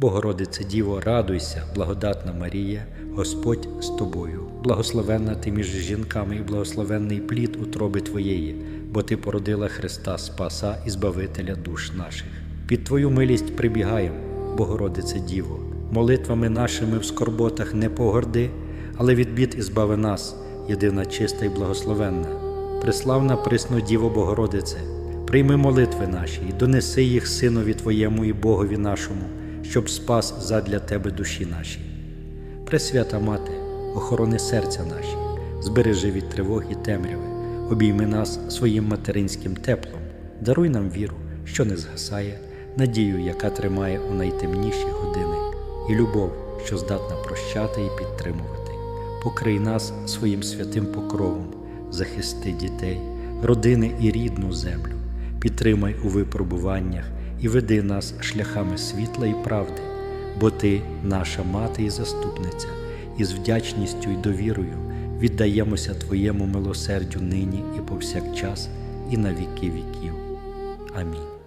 Богородице Діво, радуйся, благодатна Марія, Господь з тобою, благословенна ти між жінками і благословенний плід утроби Твоєї, бо Ти породила Христа Спаса і Збавителя душ наших. Під Твою милість прибігаємо, Богородице Діво, молитвами нашими в скорботах не погорди, але від бід і збави нас, єдина чиста і благословенна. Преславна присно Діво Богородице, прийми молитви наші і донеси їх Синові Твоєму і Богові нашому, щоб спас задля Тебе душі наші. Пресвята Мати, охорони серця наші, збережи від тривог і темряви, обійми нас своїм материнським теплом, даруй нам віру, що не згасає, надію, яка тримає у найтемніші години, і любов, що здатна прощати і підтримувати. Покрий нас своїм святим покровом, захисти дітей, родини і рідну землю, підтримай у випробуваннях і веди нас шляхами світла і правди, бо Ти наша мати і заступниця, і з вдячністю і довірою віддаємося Твоєму милосердю нині і повсякчас, і на віки віків. Амінь.